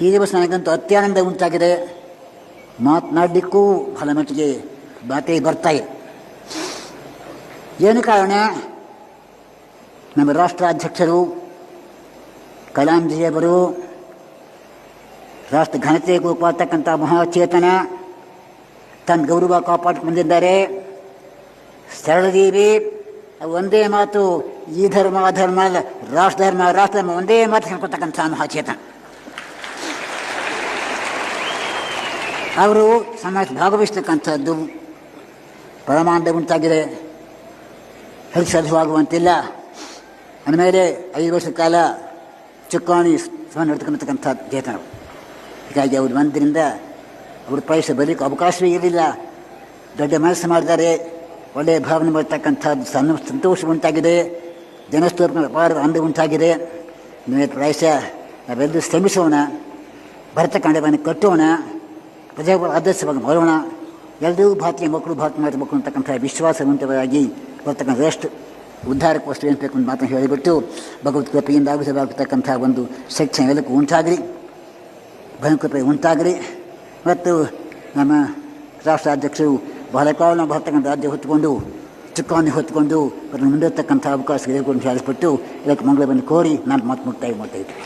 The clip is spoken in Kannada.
ಈ ದಿವಸ ನನಗಂತೂ ಅತ್ಯಾನಂದ ಉಂಟಾಗಿದೆ. ಮಾತನಾಡಲಿಕ್ಕೂ ಬಹಳ ಮಟ್ಟಿಗೆ ಮಾತೇ ಬರ್ತಾ ಇದೆ ಏನು ಕಾರಣ? ನಮ್ಮ ರಾಷ್ಟ್ರಾಧ್ಯಕ್ಷರು, ಕಲಾಂಜಿಯವರು, ರಾಷ್ಟ್ರ ಘನತೆ ಕಾಪಾಡ್ತಕ್ಕಂಥ ಮಹಾಚೇತನ, ತನ್ನ ಗೌರವ ಕಾಪಾಡಿಕೊಂಡಿದ್ದಾರೆ. ಸರಳದೀವಿ, ಒಂದೇ ಮಾತು, ಈ ಧರ್ಮ ಆ ಧರ್ಮ ರಾಷ್ಟ್ರಧರ್ಮ ರಾಷ್ಟ್ರ ಧರ್ಮ ರಾಷ್ಟ್ರ ಧರ್ಮ, ಒಂದೇ ಮಾತು ಹೇಳ್ಕೊತಕ್ಕಂಥ ಮಹಾಚೇತನ. ಅವರು ಸಮಾಜ ಭಾಗವಹಿಸ್ತಕ್ಕಂಥದ್ದು ಪರಮಾನಂದ ಉಂಟಾಗಿದೆ ಹೆಚ್ಚು ಸಾಧ್ಯವಾಗುವಂತಿಲ್ಲ. ಅಂದಮೇಲೆ ಐದು ವರ್ಷ ಕಾಲ ಚುಕ್ಕಾಣಿ ನಡೆದುಕೊಂಡಿರ್ತಕ್ಕಂಥ ಚೇತನರು ಹೀಗಾಗಿ ಅವರು ಬಂದ್ರಿಂದ ಅವರು ಪ್ರವೇಶ ಬರಲಿಕ್ಕೆ ಅವಕಾಶವೇ ಇರಲಿಲ್ಲ. ದೊಡ್ಡ ಮನಸ್ಸು ಮಾಡಿದ್ದಾರೆ. ಒಳ್ಳೆಯ ಭಾವನೆ ಬರ್ತಕ್ಕಂಥದ್ದು ಸಣ್ಣ ಸಂತೋಷ ಉಂಟಾಗಿದೆ. ಜನಸ್ತೋರ್ಪ ಅಪಾರ ಅಂದ ಉಂಟಾಗಿದೆ. ನೀವು ಪ್ರಾಯಶಃ ನಾವೆಲ್ಲರೂ ಶ್ರಮಿಸೋಣ. ಭರತ ಕಂಡವನ್ನು ಕಟ್ಟೋಣ. ಪ್ರಜೆಗಳ ಆದರ್ಶವಾಗಿ ಮಾಡೋಣ ಎಲ್ಲರೂ ಭಾರತೀಯ ಮಕ್ಕಳು, ಭಾರತ ಮಾಡಬೇಕು ಅಂತಕ್ಕಂಥ ವಿಶ್ವಾಸವಂತವಾಗಿ ಬರ್ತಕ್ಕಂಥ ಎಷ್ಟು ಉದ್ಧಾರಕ್ಕೋಸ್ಕರ ಏನು ಏನ್ಬೇಕು ಅಂತ ಮಾತನ್ನು ಹೇಳಿಬಿಟ್ಟು ಭಗವತ್ ಕೃಪೆಯಿಂದ ಆಗಿಸಬೇಕಾಗ್ತಕ್ಕಂಥ ಒಂದು ಶಿಕ್ಷಣ ಎಲ್ಲಕ್ಕೂ ಉಂಟಾಗಲಿ ಭಯಂಕೃಪೆ ಉಂಟಾಗಲಿ. ಮತ್ತು ನಮ್ಮ ರಾಷ್ಟ್ರಾಧ್ಯಕ್ಷರು ಬಹಳ ಕಾಲ ನಾವು ಬರ್ತಕ್ಕಂಥ ರಾಜ್ಯ ಹೊತ್ತುಕೊಂಡು, ಚುಕ್ಕಾಣಿ ಹೊತ್ತುಕೊಂಡು ಅದನ್ನು ಮುಂದಿರ್ತಕ್ಕಂಥ ಅವಕಾಶ ಹೇಳಿಕೊಂಡು ಹೇಳಿಸ್ಬಿಟ್ಟು ಇದಕ್ಕೆ ಮಂಗಳವನ್ನು ಕೋರಿ ನಾನು ಮಾತು ಮುಕ್ತಾಯ ಮಾಡ್ತಾ ಇದ್ದೀನಿ